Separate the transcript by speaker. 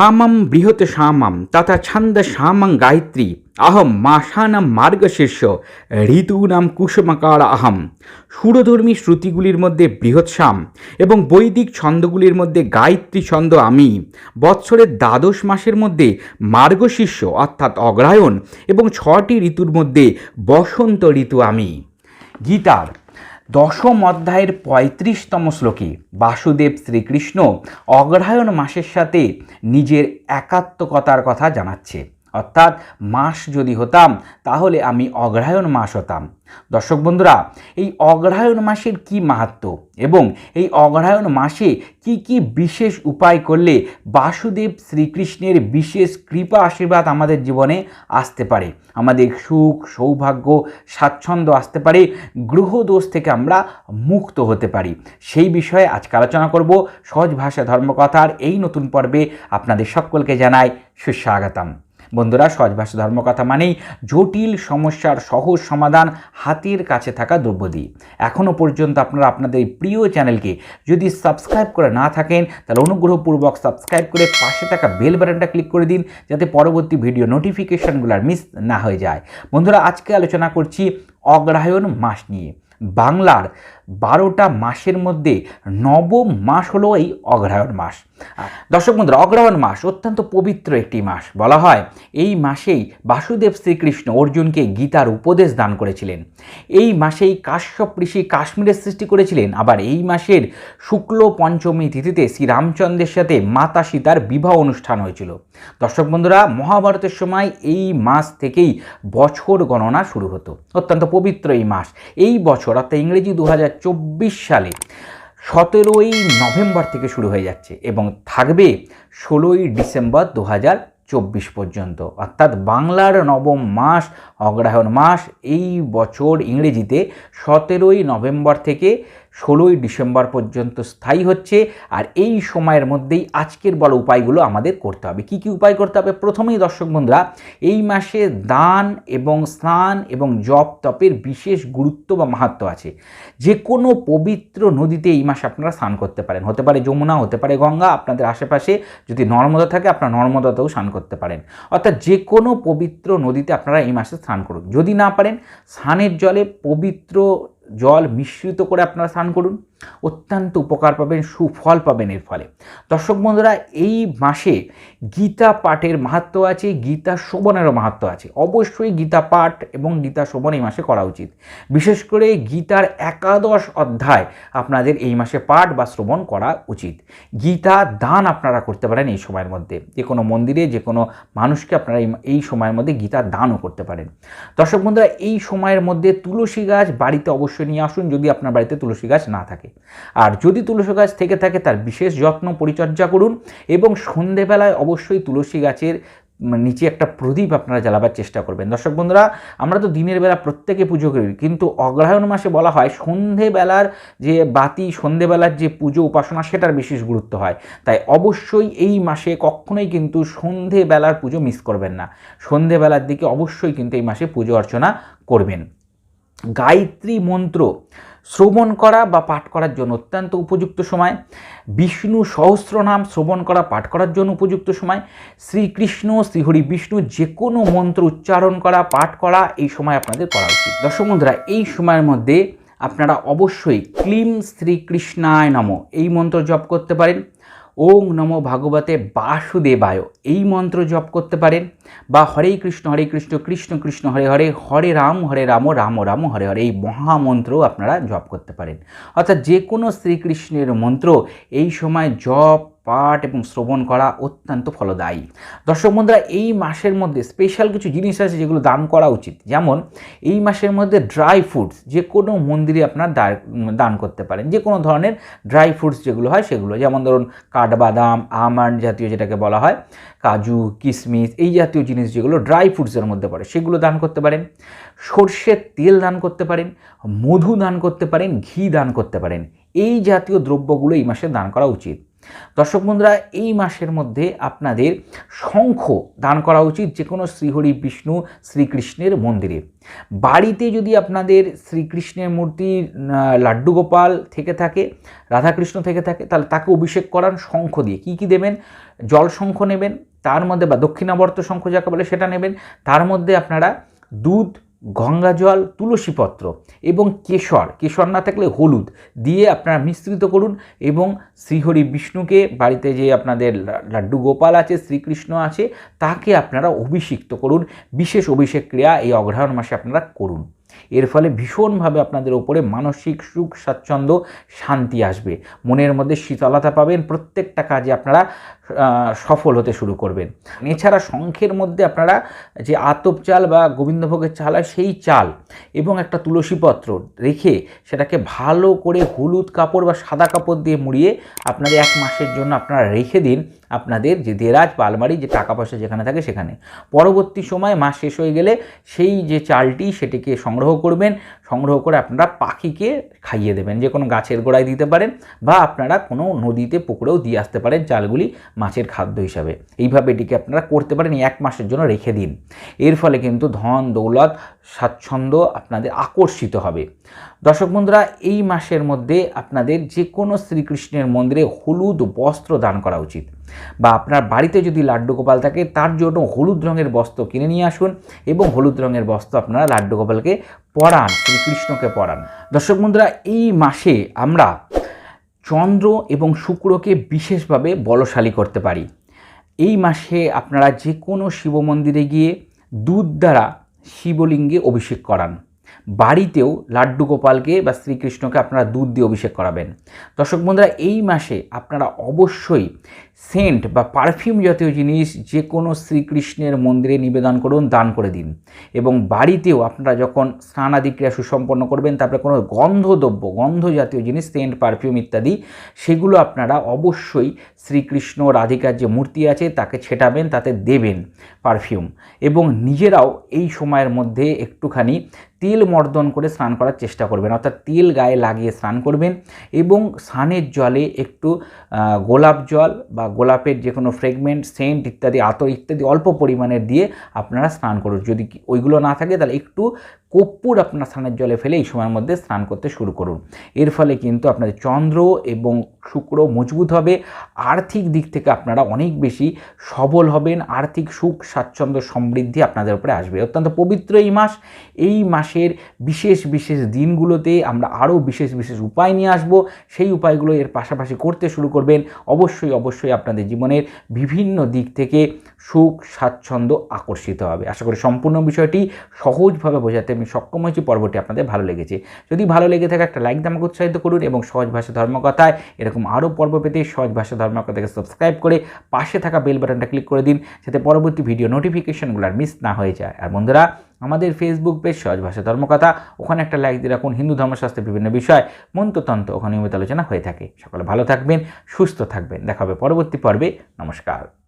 Speaker 1: ধামম বৃহৎ শ্যামাম তথা ছন্দ শ্যামং গায়ত্রী অহম মাসানাম মার্গশীর্ষ ঋতুনাম কুসুমকার আহম সুরধর্মী শ্রুতিগুলির মধ্যে বৃহৎ এবং বৈদিক ছন্দগুলির মধ্যে গায়ত্রী ছন্দ আমি বৎসরের দ্বাদশ মাসের মধ্যে মার্গশীর্ষ অর্থাৎ অগ্রায়ণ এবং ছটি ঋতুর মধ্যে বসন্ত ঋতু আমি গীতার দশম অধ্যায়ের পঁয়ত্রিশতম শ্লোকে বাসুদেব শ্রীকৃষ্ণ অগ্রহায়ণ মাসের সাথে নিজের একাত্মকতার কথা জানাচ্ছে অর্থাৎ মাস যদি হতাম তাহলে আমি অগ্রায়ণ মাস হতাম দর্শক বন্ধুরা এই অগ্রায়ণ মাসের কি মাহাত্ম এবং এই অগ্রায়ণ মাসে কি কি বিশেষ উপায় করলে বাসুদেব শ্রীকৃষ্ণের বিশেষ কৃপা আশীর্বাদ আমাদের জীবনে আসতে পারে আমাদের সুখ সৌভাগ্য স্বাচ্ছন্দ্য আসতে পারে গ্রহদোষ থেকে আমরা মুক্ত হতে পারি সেই বিষয়ে আজকে আলোচনা করব সহজ ভাষা ধর্মকথার এই নতুন পর্বে আপনাদের সকলকে জানাই সুস্বাগতম বন্ধুরা সহজ ভাষা ধর্মকথা মানেই জটিল সমস্যার সহজ সমাধান হাতের কাছে থাকা দিয়ে এখনও পর্যন্ত আপনারা আপনাদের প্রিয় চ্যানেলকে যদি সাবস্ক্রাইব করে না থাকেন তাহলে অনুগ্রহপূর্বক সাবস্ক্রাইব করে পাশে থাকা বেল বাটনটা ক্লিক করে দিন যাতে পরবর্তী ভিডিও নোটিফিকেশানগুলো আর মিস না হয়ে যায় বন্ধুরা আজকে আলোচনা করছি অগ্রায়ণ মাস নিয়ে বাংলার বারোটা মাসের মধ্যে নবম মাস হলো এই অগ্রহায়ণ মাস দর্শক বন্ধুরা অগ্রহায়ণ মাস অত্যন্ত পবিত্র একটি মাস বলা হয় এই মাসেই বাসুদেব শ্রীকৃষ্ণ অর্জুনকে গীতার উপদেশ দান করেছিলেন এই মাসেই কাশ্যপ ঋষি কাশ্মীরের সৃষ্টি করেছিলেন আবার এই মাসের শুক্ল পঞ্চমী তিথিতে শ্রীরামচন্দ্রের সাথে মাতা সীতার বিবাহ অনুষ্ঠান হয়েছিল দর্শক বন্ধুরা মহাভারতের সময় এই মাস থেকেই বছর গণনা শুরু হতো অত্যন্ত পবিত্র এই মাস এই বছর অর্থাৎ ইংরেজি দু চব্বিশ সালে সতেরোই নভেম্বর থেকে শুরু হয়ে যাচ্ছে এবং থাকবে ষোলোই ডিসেম্বর দু চব্বিশ পর্যন্ত অর্থাৎ বাংলার নবম মাস অগ্রহায়ণ মাস এই বছর ইংরেজিতে সতেরোই নভেম্বর থেকে ষোলোই ডিসেম্বর পর্যন্ত স্থায়ী হচ্ছে আর এই সময়ের মধ্যেই আজকের বলা উপায়গুলো আমাদের করতে হবে কি কি উপায় করতে হবে প্রথমেই দর্শক বন্ধুরা এই মাসে দান এবং স্নান এবং জপ তপের বিশেষ গুরুত্ব বা মাহাত্ম আছে যে কোনো পবিত্র নদীতে এই মাসে আপনারা স্নান করতে পারেন হতে পারে যমুনা হতে পারে গঙ্গা আপনাদের আশেপাশে যদি নর্মদা থাকে আপনারা নর্মদাতেও স্নান করতে পারেন অর্থাৎ যে কোনো পবিত্র নদীতে আপনারা এই মাসে স্নান করুন যদি না পারেন স্নানের জলে পবিত্র জল মিশ্রিত করে আপনারা স্নান করুন অত্যন্ত উপকার পাবেন সুফল পাবেন এর ফলে দর্শক বন্ধুরা এই মাসে গীতা পাঠের মাহাত্ম আছে গীতা শোভনেরও মাহাত্ম আছে অবশ্যই গীতা পাঠ এবং গীতা শোভন এই মাসে করা উচিত বিশেষ করে গীতার একাদশ অধ্যায় আপনাদের এই মাসে পাঠ বা শ্রবণ করা উচিত গীতা দান আপনারা করতে পারেন এই সময়ের মধ্যে যে কোনো মন্দিরে যে কোনো মানুষকে আপনারা এই সময়ের মধ্যে গীতা দানও করতে পারেন দর্শক বন্ধুরা এই সময়ের মধ্যে তুলসী গাছ বাড়িতে অবশ্যই নিয়ে আসুন যদি আপনার বাড়িতে তুলসী গাছ না থাকে আর যদি তুলসী গাছ থেকে থাকে তার বিশেষ যত্ন পরিচর্যা করুন এবং সন্ধেবেলায় অবশ্যই তুলসী গাছের নিচে একটা প্রদীপ আপনারা জ্বালাবার চেষ্টা করবেন দর্শক বন্ধুরা আমরা তো দিনের বেলা প্রত্যেকে পুজো করি কিন্তু অগ্রহায়ণ মাসে বলা হয় সন্ধেবেলার যে বাতি সন্ধেবেলার যে পুজো উপাসনা সেটার বিশেষ গুরুত্ব হয় তাই অবশ্যই এই মাসে কখনোই কিন্তু সন্ধেবেলার পুজো মিস করবেন না সন্ধেবেলার দিকে অবশ্যই কিন্তু এই মাসে পুজো অর্চনা করবেন গায়ত্রী মন্ত্র শ্রবণ করা বা পাঠ করার জন্য অত্যন্ত উপযুক্ত সময় বিষ্ণু সহস্রনাম শ্রবণ করা পাঠ করার জন্য উপযুক্ত সময় শ্রীকৃষ্ণ শ্রীহরি বিষ্ণু যে কোনো মন্ত্র উচ্চারণ করা পাঠ করা এই সময় আপনাদের করা উচিত দর্শক বন্ধুরা এই সময়ের মধ্যে আপনারা অবশ্যই ক্লিম শ্রীকৃষ্ণায় নম এই মন্ত্র জপ করতে পারেন ওং নম ভাগবতে বাসুদেবায় এই মন্ত্র জপ করতে পারেন বা হরে কৃষ্ণ হরে কৃষ্ণ কৃষ্ণ কৃষ্ণ হরে হরে হরে রাম হরে রাম রাম রাম হরে হরে এই মহামন্ত্র আপনারা জপ করতে পারেন অর্থাৎ যে কোনো শ্রীকৃষ্ণের মন্ত্র এই সময় জপ পাঠ এবং শ্রবণ করা অত্যন্ত ফলদায়ী দর্শক বন্ধুরা এই মাসের মধ্যে স্পেশাল কিছু জিনিস আছে যেগুলো দান করা উচিত যেমন এই মাসের মধ্যে ড্রাই ফ্রুটস যে কোনো মন্দিরে আপনার দান করতে পারেন যে কোনো ধরনের ড্রাই ফ্রুটস যেগুলো হয় সেগুলো যেমন ধরুন কাঠবাদাম আমন্ড জাতীয় যেটাকে বলা হয় কাজু কিশমিশ এই জাতীয় জিনিস যেগুলো ড্রাই ফ্রুটসের মধ্যে পড়ে সেগুলো দান করতে পারেন সর্ষের তেল দান করতে পারেন মধু দান করতে পারেন ঘি দান করতে পারেন এই জাতীয় দ্রব্যগুলো এই মাসে দান করা উচিত দর্শক বন্ধুরা এই মাসের মধ্যে আপনাদের শঙ্খ দান করা উচিত যে কোনো শ্রীহরি বিষ্ণু শ্রীকৃষ্ণের মন্দিরে বাড়িতে যদি আপনাদের শ্রীকৃষ্ণের মূর্তি লাড্ডু গোপাল থেকে থাকে রাধাকৃষ্ণ থেকে থাকে তাহলে তাকে অভিষেক করান শঙ্খ দিয়ে কি কি দেবেন জল শঙ্খ নেবেন তার মধ্যে বা দক্ষিণাবর্ত শঙ্খ যাকে বলে সেটা নেবেন তার মধ্যে আপনারা দুধ গঙ্গা জল তুলসীপত্র এবং কেশর কেশর না থাকলে হলুদ দিয়ে আপনারা মিশ্রিত করুন এবং শ্রীহরি বিষ্ণুকে বাড়িতে যে আপনাদের লাড্ডু গোপাল আছে শ্রীকৃষ্ণ আছে তাকে আপনারা অভিষিক্ত করুন বিশেষ অভিষেক ক্রিয়া এই অগ্রহায়ণ মাসে আপনারা করুন এর ফলে ভীষণভাবে আপনাদের ওপরে মানসিক সুখ স্বাচ্ছন্দ্য শান্তি আসবে মনের মধ্যে শীতলতা পাবেন প্রত্যেকটা কাজে আপনারা সফল হতে শুরু করবেন এছাড়া শঙ্খের মধ্যে আপনারা যে আতপ চাল বা গোবিন্দভোগের চাল হয় সেই চাল এবং একটা তুলসীপত্র রেখে সেটাকে ভালো করে হলুদ কাপড় বা সাদা কাপড় দিয়ে মুড়িয়ে আপনারা এক মাসের জন্য আপনারা রেখে দিন আপনাদের যে দেরাজ পালমারি আলমারি যে টাকা পয়সা যেখানে থাকে সেখানে পরবর্তী সময় মাস শেষ হয়ে গেলে সেই যে চালটি সেটিকে সংগ্রহ করবেন সংগ্রহ করে আপনারা পাখিকে খাইয়ে দেবেন যে কোনো গাছের গোড়ায় দিতে পারেন বা আপনারা কোনো নদীতে পুকুরেও দিয়ে আসতে পারেন চালগুলি মাছের খাদ্য হিসাবে এইভাবে এটিকে আপনারা করতে পারেন এক মাসের জন্য রেখে দিন এর ফলে কিন্তু ধন দৌলত স্বাচ্ছন্দ্য আপনাদের আকর্ষিত হবে দর্শক বন্ধুরা এই মাসের মধ্যে আপনাদের যে কোনো শ্রীকৃষ্ণের মন্দিরে হলুদ বস্ত্র দান করা উচিত বা আপনার বাড়িতে যদি লাড্ডু থাকে তার জন্য হলুদ রঙের বস্ত্র কিনে নিয়ে আসুন এবং হলুদ রঙের বস্ত্র আপনারা লাড্ডু পড়ান পরান শ্রীকৃষ্ণকে পরান দর্শক বন্ধুরা এই মাসে আমরা চন্দ্র এবং শুক্রকে বিশেষভাবে বলশালী করতে পারি এই মাসে আপনারা যে কোনো শিব মন্দিরে গিয়ে দুধ দ্বারা শিবলিঙ্গে অভিষেক করান বাড়িতেও লাড্ডু গোপালকে বা শ্রীকৃষ্ণকে আপনারা দুধ দিয়ে অভিষেক করাবেন দর্শক বন্ধুরা এই মাসে আপনারা অবশ্যই সেন্ট বা পারফিউম জাতীয় জিনিস যে কোনো শ্রীকৃষ্ণের মন্দিরে নিবেদন করুন দান করে দিন এবং বাড়িতেও আপনারা যখন স্নানাদি ক্রিয়া সুসম্পন্ন করবেন তারপরে কোনো গন্ধদ্রব্য গন্ধ জাতীয় জিনিস সেন্ট পারফিউম ইত্যাদি সেগুলো আপনারা অবশ্যই শ্রীকৃষ্ণ রাধিকার যে মূর্তি আছে তাকে ছেটাবেন তাতে দেবেন পারফিউম এবং নিজেরাও এই সময়ের মধ্যে একটুখানি তেল মর্দন করে স্নান করার চেষ্টা করবেন অর্থাৎ তেল গায়ে লাগিয়ে স্নান করবেন এবং স্নানের জলে একটু গোলাপ জল বা গোলাপের যে কোনো ফ্রেগমেন্ট সেন্ট ইত্যাদি আতর ইত্যাদি অল্প পরিমাণে দিয়ে আপনারা স্নান করুন যদি ওইগুলো না থাকে তাহলে একটু কর্পূর আপনার স্নানের জলে ফেলে এই সময়ের মধ্যে স্নান করতে শুরু করুন এর ফলে কিন্তু আপনাদের চন্দ্র এবং শুক্র মজবুত হবে আর্থিক দিক থেকে আপনারা অনেক বেশি সবল হবেন আর্থিক সুখ স্বাচ্ছন্দ্য সমৃদ্ধি আপনাদের উপরে আসবে অত্যন্ত পবিত্র এই মাস এই মাস মাসের বিশেষ বিশেষ দিনগুলোতে আমরা আরও বিশেষ বিশেষ উপায় নিয়ে আসব সেই উপায়গুলো এর পাশাপাশি করতে শুরু করবেন অবশ্যই অবশ্যই আপনাদের জীবনের বিভিন্ন দিক থেকে সুখ স্বাচ্ছন্দ্য আকর্ষিত হবে আশা করি সম্পূর্ণ বিষয়টি সহজভাবে বোঝাতে আমি সক্ষম হয়েছি পর্বটি আপনাদের ভালো লেগেছে যদি ভালো লেগে থাকে একটা লাইক দামকে উৎসাহিত করুন এবং সহজ ভাষা ধর্মকথায় এরকম আরও পর্ব পেতে সহজ ভাষা ধর্মকথাকে সাবস্ক্রাইব করে পাশে থাকা বেল বাটনটা ক্লিক করে দিন যাতে পরবর্তী ভিডিও নোটিফিকেশনগুলো আর মিস না হয়ে যায় আর বন্ধুরা আমাদের ফেসবুক পেজ সহজ ভাষা ধর্মকথা ওখানে একটা লাইক দিয়ে রাখুন হিন্দু ধর্মশাস্ত্রের বিভিন্ন বিষয় মন্ত্রতন্ত্র ওখানে নিয়মিত আলোচনা হয়ে থাকে সকলে ভালো থাকবেন সুস্থ থাকবেন দেখা হবে পরবর্তী পর্বে নমস্কার